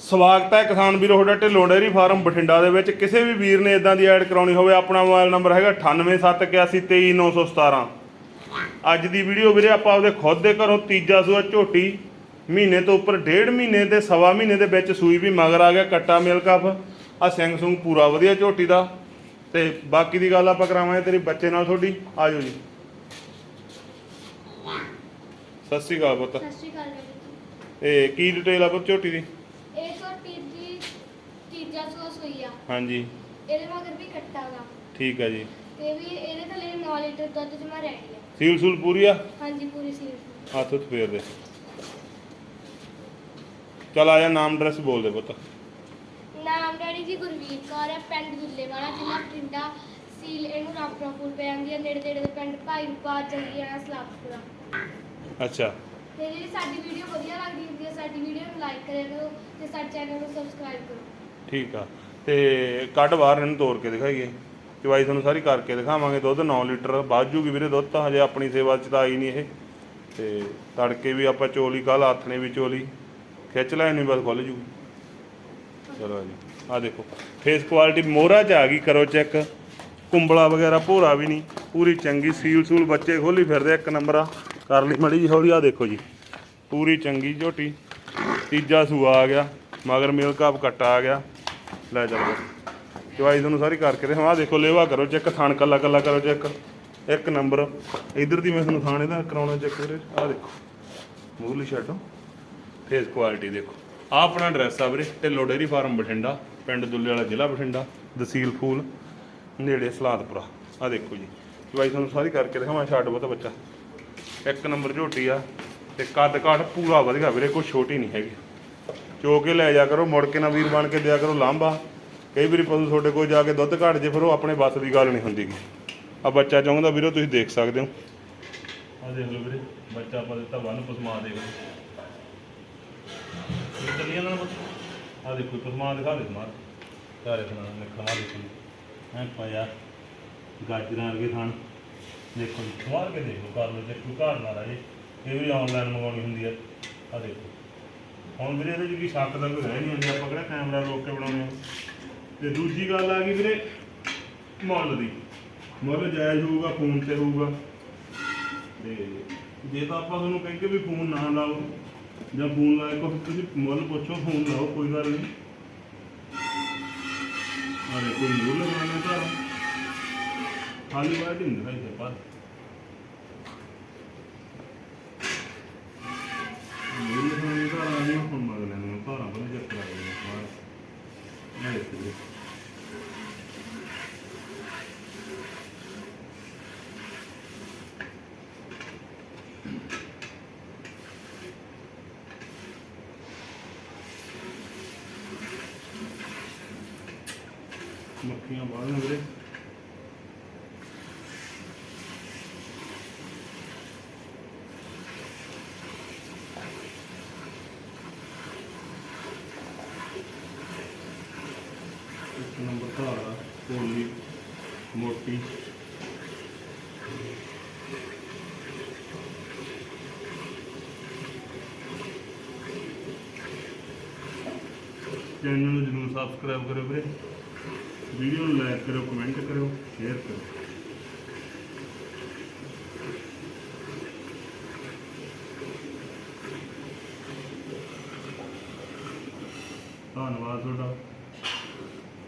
ਸਵਾਗਤ ਹੈ ਕਿਸਾਨ ਵੀਰੋ ਤੁਹਾਡਾ ਢਿੱਲੋਂ ਡੇਅਰੀ ਫਾਰਮ ਬਠਿੰਡਾ ਦੇ ਵਿੱਚ। ਕਿਸੇ ਵੀ ਵੀਰ ਨੇ ਇਦਾਂ ਦੀ ਐਡ ਕਰਾਉਣੀ ਹੋਵੇ ਆਪਣਾ ਮੋਬਾਈਲ ਨੰਬਰ ਹੈਗਾ 9871823917 ਅੱਜ ਦੀ ਵੀਡੀਓ ਵੀਰੇ ਆਪਾਂ ਆਪਦੇ ਖੁਦ ਦੇ ਘਰੋਂ ਤੀਜਾ ਸੂਆ ਝੋਟੀ ਮਹੀਨੇ ਤੋਂ ਉੱਪਰ ਡੇਢ ਮਹੀਨੇ ਤੇ ਸਵਾ ਮਹੀਨੇ ਦੇ ਵਿੱਚ ਸੂਈ ਵੀ ਮਗਰ ਆ ਗਿਆ ਕੱਟਾ ਮੇਲ ਕੱਫ। ਆ ਸਿੰਘ ਸੁੰਗ ਪੂਰਾ ਵਧੀਆ ਝੋਟੀ ਦਾ। ਤੇ ਬਾਕੀ ਦੀ ਗੱਲ ਆਪਾਂ ਕਰਾਵਾਂਗੇ ਤੇਰੀ ਬੱਚੇ ਨਾਲ ਤੁਹਾਡੀ। ਆਜੋ ਜੀ। ਸਤਿ ਸ਼੍ਰੀ ਅਕਾਲ ਪੁੱਤ। ਸਤਿ ਸ਼੍ਰੀ ਅਕਾਲ ਕੀ ਡਿਟੇਲ ਆ ਪੁੱਤ ਝੋਟੀ ਦੀ? ਤੀਜਾ ਸੂਆ ਸੂਈ ਆ। ਹਾਂਜੀ। ਇਹਦੇ ਮਗਰ ਵੀ ਕੱਟਾ ਗਾ। ਠੀਕ ਆ ਜੀ। ਤੇ ਵੀ ਇਹਦੇ ਥੱਲੇ 9 ਲੀਟਰ ਦੁੱਧ ਜਮਾ ਰੈਡੀ ਆ। ਸੀਲ ਸੂਲ ਪੂਰੀ ਆ? ਹਾਂਜੀ ਪੂਰੀ ਸੀਲ ਹੱਥ ਉੱਤੇ ਫੇਰ ਦੇ। ਚਲ ਆ ਜਾ ਨਾਮ ਐਡਰੈਸ ਬੋਲ ਦੇ ਪੁੱਤ। ਨਾਮ ਡੈਡੀ ਜੀ ਗੁਰਵੀਰ ਕੌਰ ਹੈ ਪਿੰਡ ਦੁੱਲੇ ਵਾਲਾ ਜ਼ਿਲ੍ਹਾ ਬਠਿੰਡਾ। ਸੀਲ ਇਹਨੂੰ ਰਾਪਰਾ ਫੂਲ ਪੈ ਜਾਂਦੀ ਹੈ ਨੇੜੇ ਤੇੜੇ ਦੇ ਪਿੰਡ ਭਾਈ ਰੂਪਾ ਜੰਗੀਆਂ ਸਲਾਪੁਰਾ ਅੱਛਾ। ਤੇ ਜਿਹੜੀ ਸਾਡੀ ਵੀਡੀਓ ਵਧੀਆ ਲੱਗਦੀ ਹੁੰਦੀ ਹੈ ਸਾਡੀ ਵੀਡੀਓ ਨੂੰ ਲਾਈਕ ਕਰਿਆ ਕਰੋ ਤੇ ਸਾਡੇ ਚੈਨਲ ਨੂੰ ਸਬਸਕ੍ਰਾਈਬ ਕਰੋ। ਠੀਕ ਆ। ਤੇ ਕੱਢ ਬਾਹਰ ਇਹਨੂੰ ਤੋੜ ਕੇ ਦਿਖਾਈਏ। ਚਵਾਈ ਤੁਹਾਨੂੰ ਸਾਰੀ ਕਰਕੇ ਦਿਖਾਵਾਂਗੇ। ਦੁੱਧ 9 ਲੀਟਰ ਵੱਧ ਜੂਗੀ ਵੀਰੇ ਦੁੱਧ, ਤਾਂ ਹਜੇ ਆਪਣੀ ਸੇਵਾ ਚ ਤਾਂ ਆਈ ਨਹੀਂ ਇਹ। ਤੇ ਤੜਕੇ ਵੀ ਆਪਾਂ ਚੋਲੀ ਕੱਲ ਆਥਣੇ ਵੀ ਚੋਲੀ। ਖਿੱਚ ਲੈ ਨਹੀਂ ਬਸ ਖੁੱਲ ਜੂਗੀ। ਚਲੋ ਜੀ। ਆ ਦੇਖੋ। ਫੇਸ ਕੁਆਲਿਟੀ ਮੋਹਰਾ ਚ ਆ ਗਈ, ਕਰੋ ਚੈੱਕ ਕੁੰਬਲਾ ਵਗੈਰਾ ਭੋਰਾ ਵੀ ਨਹੀਂ। ਪੂਰੀ ਚੰਗੀ ਸੀਲ ਸੂਲ ਬੱਚੇ ਖੋਲੀ ਫਿਰਦੇ ਇੱਕ ਨੰਬਰ ਆ। ਕਰ ਲਈ ਮੜੀ ਜੀ ਹੌਲੀ। ਆ ਦੇਖੋ ਜੀ। ਪੂਰੀ ਚੰਗੀ ਝੋਟੀ। ਤੀਜਾ ਸੂਆ ਆ ਗਿਆ। ਮਗਰ ਮਿਲ ਕਾਪ ਕੱਟਾ ਆ ਗਿਆ। ਲੈ ਚੱਲ ਬਸ ਚਵਾਈ ਤੁਹਾਨੂੰ ਸਾਰੀ ਕਰਕੇ ਦੇ ਆ ਦੇਖੋ, ਲੇਵਾ ਕਰੋ ਚੈੱਕ, ਥਾਣ ਕੱਲਾ ਕੱਲਾ ਕਰੋ ਚੈੱਕ। ਇੱਕ ਨੰਬਰ। ਇਧਰ ਦੀ ਮੈਂ ਤੁਹਾਨੂੰ ਥਾਣ ਇਹਦਾ ਕਰਾਉਣਾ ਚੈੱਕ ਵੀਰੇ। ਆ ਦੇਖੋ, ਮੂਰਲੀ ਛੱਡੋ ਫੇਸ ਕੁਆਲਿਟੀ ਦੇਖੋ। ਆ ਆਪਣਾ ਐਡਰੈਸ ਆ ਵੀਰੇ, ਢਿੱਲੋਂ ਡੇਅਰੀ ਫਾਰਮ ਬਠਿੰਡਾ, ਪਿੰਡ ਦੁੱਲੇ ਵਾਲਾ ਜ਼ਿਲ੍ਹਾ ਬਠਿੰਡਾ, ਤਹਿਸੀਲ ਫੂਲ, ਨੇੜੇ ਸਲਾਦਪੁਰਾ। ਆ ਦੇਖੋ ਜੀ। ਚਵਾਈ ਤੁਹਾਨੂੰ ਸਾਰੀ ਕਰਕੇ ਦਿਖਾਵਾਂ ਛੱਡ ਬਤਾ ਬੱਚਾ। ਇੱਕ ਨੰਬਰ ਝੋਟੀ ਆ, ਤੇ ਕੱਦ ਕਾਠ ਪੂਰਾ ਵਧੀਆ ਵੀਰੇ, ਕੋਈ ਛੋਟੀ ਨਹੀਂ ਹੈਗੀ। ਚੋ ਕੇ ਲੈ ਜਾ ਕਰੋ, ਮੁੜ ਕੇ ਨਾ ਵੀਰ ਬਣ ਕੇ ਦਿਆ ਕਰੋ ਲਾਂਭਾ। ਕਈ ਵਾਰੀ ਪਸ਼ੂ ਤੁਹਾਡੇ ਕੋਲ ਜਾ ਕੇ ਦੁੱਧ ਘਟ ਜੇ, ਫਿਰ ਉਹ ਆਪਣੇ ਬਸ ਦੀ ਗੱਲ ਨਹੀਂ ਹੁੰਦੀ ਆ ਬੱਚਾ ਚਾਹੁੰਦਾ ਵੀਰੋ, ਤੁਸੀਂ ਦੇਖ ਸਕਦੇ ਹੋ। ਆ ਦੇਖ ਲਓ ਵੀਰੇ, ਬੱਚਾ ਆਪਾਂ ਦਿੱਤਾ ਬੰਨ ਪਸਮਾ ਦੇਖ ਲਓ ਇਹ ਚੱਲੀਆਂ ਨਾ ਆ ਦੇਖੋ ਪਸਮਾ ਦਿਖਾ ਦੇ ਸਮਾਰ ਸਾਰੇ ਸੁਣਾ ਲਿਖਣਾ ਦੇਖੋ ਐ ਪਾਇਆ, ਗਾਜਰਾਂ ਵਰਗੇ ਥਾਣ ਦੇਖੋ ਖਵਾਰ ਕੇ ਦੇਖੋ ਕਰ ਲਓ ਜੇ ਕੋਈ ਘਰ ਨਾ ਰਹੇ ਇਹ। ਵੀ ਆਨਲਾਈਨ ਮੰਗਾਉਣੀ ਹੁੰਦੀ ਹੈ ਆ ਦੇਖੋ। ਹੁਣ ਵੀਰੇ ਇਹਦੇ 'ਚ ਕੀ ਸ਼ੱਕ ਦਾ ਕੋਈ ਰਹਿ ਨਹੀਂ ਹੁੰਦਾ ਆਪਾਂ ਕਿਹੜਾ ਕੈਮਰਾ ਰੋਕ ਕੇ ਬਣਾਉਂਦੇ ਹਾਂ ਤੇ ਦੂਜੀ ਗੱਲ ਆ ਗਈ ਵੀਰੇ, ਮੁੱਲ ਦੀ। ਮੁੱਲ ਜਾਇਜ਼ ਹੋਊਗਾ, ਫੋਨ ਤੇ ਹੋਊਗਾ। ਤੇ ਜੇ ਤਾਂ ਆਪਾਂ ਤੁਹਾਨੂੰ ਕਹਿੰਗੇ ਵੀ ਫੋਨ ਨਾ ਲਾਓ, ਜਾਂ ਫੋਨ ਲਾਏ ਕੋ ਤੁਸੀਂ ਮੁੱਲ ਪੁੱਛੋ, ਫੋਨ ਲਾਓ, ਕੋਈ ਗੱਲ ਨਹੀਂ। ਆਲੇ ਕੋਈ ਮੁੱਲ ਲਗਾਉਣਾ ਤਾਂ ਖਾਲੀ ਵਾਰ ਨਹੀਂ ਦਿਖਾਈ ਪਰ ਮੁੱਲ ਲਗਾਉਣੇ ਤਾਂ ਆ ਨਹੀਂ ਹੁਣ ਮੰਗ ਲੈਣੇ ਧਾਰਾਂ ਬਣ ਜਾ ਕਰਾ ਦੇ ਬਾਹਰ ਇਹ ਦੇਖੋ ਜੀ। ਮੱਖੀਆਂ ਬਾਹਰ ਨੇ ਵੀਰੇ। ਇੱਕ ਨੰਬਰ ਧਾਰਾ ਕੋਲੀ ਮੋਟੀ। ਚੈਨਲ ਨੂੰ ਜਰੂਰ ਸਬਸਕ੍ਰਾਈਬ ਕਰਿਓ ਵੀਰੇ। ਵੀਡੀਓ ਨੂੰ ਲਾਈਕ ਕਰਿਓ, ਕਮੈਂਟ ਕਰਿਓ, ਸ਼ੇਅਰ ਕਰਿਓ। ਧੰਨਵਾਦ ਤੁਹਾਡਾ।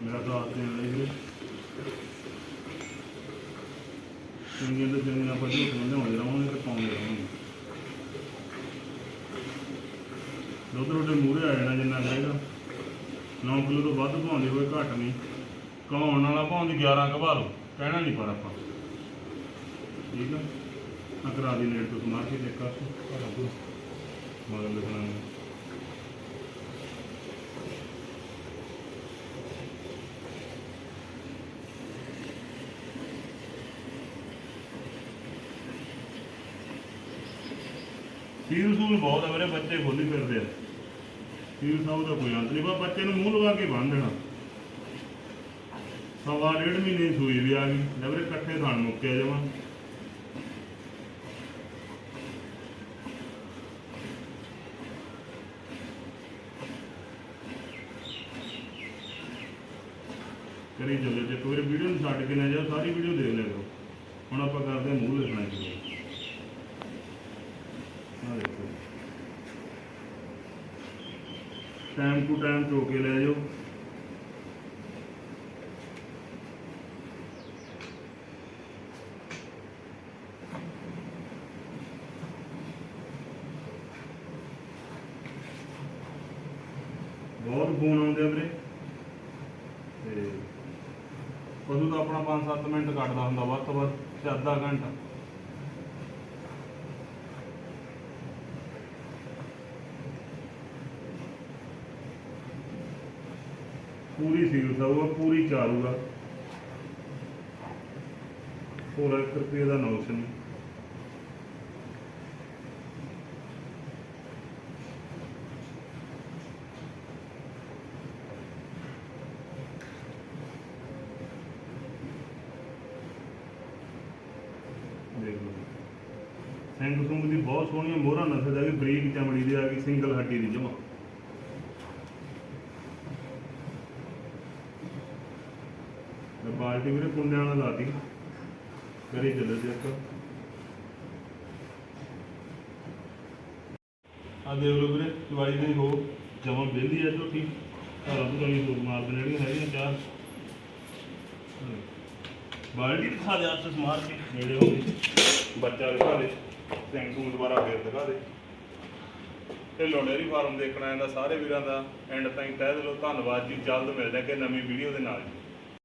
ਮੇਰਾ ਸਾਥ ਦੇਣ ਲਈ ਵੀਰੇ ਚੰਗੀਆਂ ਤੋਂ ਚੰਗੀਆਂ ਆਪਾਂ ਸਮਝਾਉਂਦੇ ਰਹਾਂਗੇ ਤੇ ਪਾਉਂਦੇ ਰਹਾਂਗੇ ਦੁੱਧ ਰੋਟੇ ਮੂਹਰੇ ਆ ਜਾਣਾ ਜਿੰਨਾ ਚਾਹੀਦਾ। 9 ਕਿਲੋ ਤੋਂ ਵੱਧ ਪਾਉਂਦੇ ਹੋਏ ਘੱਟ ਨਹੀਂ। ਕਹਾਉਣ ਵਾਲਾ ਭਾਉਂਦੀ 11 ਕਭਾ ਲਓ ਕਹਿਣਾ ਨਹੀਂ ਪਰ ਆਪਾਂ। ਠੀਕ ਆ? ਆ ਕਰਾ ਦੀ ਨੇੜ ਤੋਂ ਸਮਾਰ ਕੇ ਦੇਖਾ। ਤੂੰ ਮਗਰ ਲਿਖਣਾ ਨਹੀਂ। ਸੀਲ ਸੂਲ ਬਹੁਤ ਆ ਮੇਰੇ ਬੱਚੇ ਖੋਲੀ ਫਿਰਦੇ ਆ। ਸੀਲ ਸਾਊ ਦਾ ਕੋਈ ਅੰਤ ਨਹੀਂ ਬਾ ਬੱਚੇ ਨੂੰ ਮੂੰਹ ਲਗਾ ਕੇ ਬੰਨ ਦੇਣਾ। ਸਵਾ ਡੇਢ ਮਹੀਨੇ ਦੀ ਸੂਈ ਵੀ ਆ ਗਈ। ਲਵਰੇ ਇਕੱਠੇ ਥਣ ਮੁੱਕਿਆ ਜਮਾ। ਕਰੀ ਚੱਲੋ ਜੇ ਕੋਈ ਵੀਡੀਓ ਛੱਡ ਕੇ ਨਾ ਜਾਓ, ਸਾਰੀ ਵੀਡੀਓ ਦੇਖ ਲੈ ਕਰੋ। ਹੁਣ ਆਪਾਂ ਕਰਦੇ ਮੂੰਹ ਲਿਖਣਾ ਸ਼ੁਰੂ ਟਾਈਮ ਟੂ ਟਾਈਮ ਟੋਕੇ ਲੈ ਜਾਓ। ਬਹੁਤ ਫੋਨ ਆਉਂਦੇ ਆ ਵੀਰੇ। ਤੇ ਉਦੋਂ ਤਾਂ ਆਪਣਾ 5-7 ਮਿੰਟ ਕੱਟਦਾ ਹੁੰਦਾ, ਵੱਧ ਤੋਂ ਵੱਧ ਤੇ ਅੱਧਾ ਘੰਟਾ। ਪੂਰੀ ਸੀਲ ਸਾਊਗਾ ਪੂਰੀ ਚਾਲੂਗਾ। ਪੂਰਾ 1 ਰੁਪਏ ਦਾ ਨੌਕਸ ਨਹੀਂ ਦੇਖ ਲਓ ਸਿੰਘ ਸੁੰਗ ਦੀ ਬਹੁਤ ਸੋਹਣੀਆਂ ਮੋਹਰਾਂ ਨਸਲ ਆ ਗਈ ਬਰੀਕ ਚਮੜੀ ਦੀ ਆ ਗਈ, ਸਿੰਗਲ ਹੱਡੀ ਦੀ ਜਮਾ। ਮੈਂ ਬਾਲਟੀ ਵੀਰੇ ਕੁੰਡਿਆਂ ਨਾਲ ਲਾਤੀ। ਕਰੀ ਚੱਲੋ ਜੀ ਇੱਕ ਆ ਦੇਖ ਲਓ ਵੀਰੇ ਚਵਾਈ ਦੀ ਹੋ, ਜਮਾ ਬੇਲੀ ਆ ਝੋਟੀ। ਘਰਾਂ ਤੋਂ ਕਈ ਲੋਕ ਮਾਰ ਦੇ ਜਿਹੜੀਆਂ ਹੈਗੀਆਂ ਚਾਰ। ਬਾਲਟੀ ਦਿਖਾ ਦੇ ਆਪਸ ਮਾਰ ਕੇ ਨੇੜੇ ਹੋ ਗਏ ਬੱਚਾ ਦਿਖਾ ਦੇ। ਸਿੰਘ ਨੂੰ ਦੁਬਾਰਾ ਫੇਰ ਦਿਖਾ ਦੇ। ਤੇ ਲੋਡੇਰੀ ਫਾਰਮ ਦੇਖਣਾ ਇਹਦਾ ਸਾਰੇ ਵੀਰਾਂ ਦਾ ਐਂਡ ਤਾਈਂ ਤਹਿ ਦਿਲੋਂ ਧੰਨਵਾਦ ਜੀ, ਜਲਦ ਮਿਲਦੇ ਹਾਂ ਕਿ ਨਵੀਂ ਵੀਡੀਓ ਦੇ ਨਾਲ